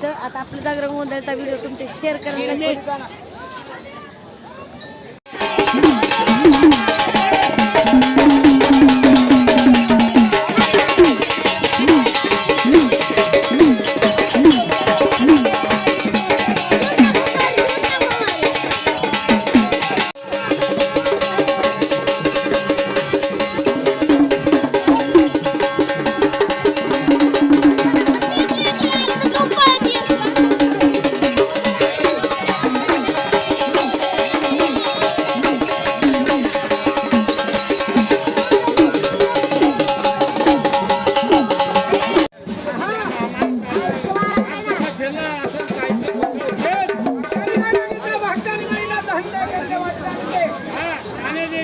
इथं आता आपलं जागरण गोंधळचा व्हिडिओ तुमच्या शेअर करायला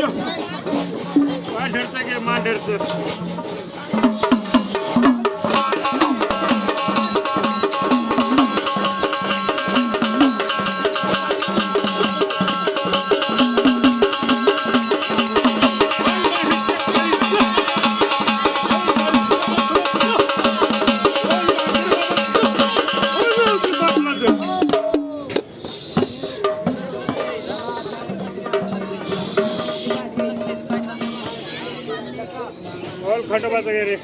मांढरचं. घे मांढरचं. টমেটো বাজারে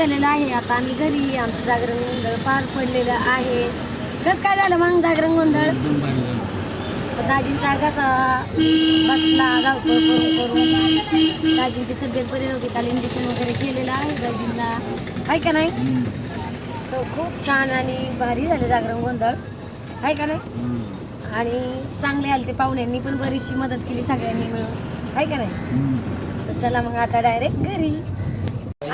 निघालेलं आहे. आता आम्ही घरी आमचं जागरण गोंधळ पार पडलेलं आहे. कस काय झालं मग जागरण गोंधळ? दाजींचा कसा बसला धावपळ करून करून. दाजींची तब्येत बरी नव्हती काल इंजेक्शन वगैरे केलेलं आहे दाजींना. आहे का नाही? तर खूप छान आणि भारी झालं जागरण गोंधळ. आहे का नाही? आणि चांगले आले ते पाहुण्यांनी पण बरीचशी मदत केली सगळ्यांनी मिळून. आहे का नाही? तर चला मग आता डायरेक्ट घरी.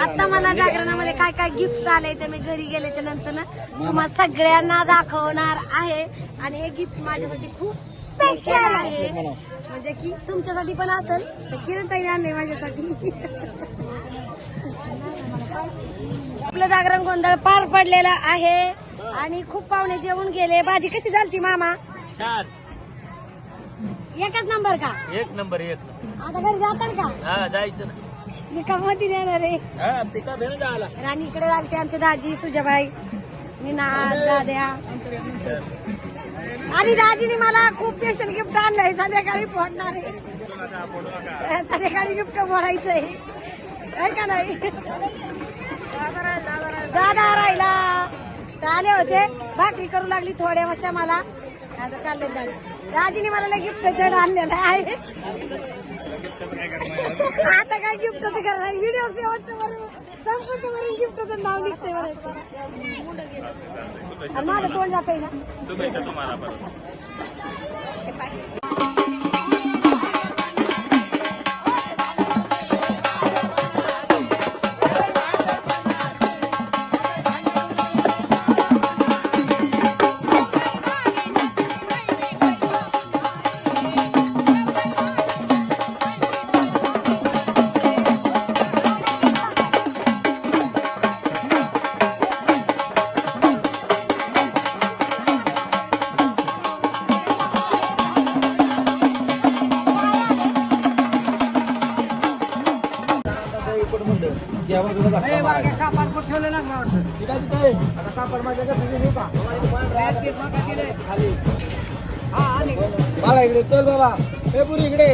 आता मला जागरणामध्ये काय काय गिफ्ट आलंय ते मी घरी गेल्याच्यानंतर ना तुम्हाला सगळ्यांना दाखवणार आहे. आणि हे गिफ्ट माझ्यासाठी खूप स्पेशल आहे. म्हणजे की तुमच्यासाठी पण असेल तर किरण ताई आणले माझ्यासाठी. आपलं जागरण गोंधळ पार पडलेला आहे. आणि खूप पाहुणे जेवून गेले. भाजी कशी झालती मामा? एकच नंबर का? एक नंबर एक आता घरी जातात का? हा जायचं ना. निकामती येणार आहे. हा ना जायला. राणी इकडे झाली ते आमचे दाजी सुजाबाई. निनाद दाद्या. आणि दाजीने मला खूप स्पेशल गिफ्ट आणलंय. संध्याकाळी फोडणार आहे. संध्याकाळी गिफ्ट फोडायचंय. आहे का नाही? दादा राहिला. तर आले होते. भाकरी करू लागली थोड्या वर्षा मला. आता चालले दादा. दाजीने मला गिफ्ट जड आणलेलं आहे. आता काय गिफ्टचं करणार? व्हिडिओ शेवटपर्यंत गिफ्टचं नाव निघतंय बरं. माझं तोंड जातंय ना. तुम्हाला पण बाळा इकडे चल बाबा. हे पुरी इकडे.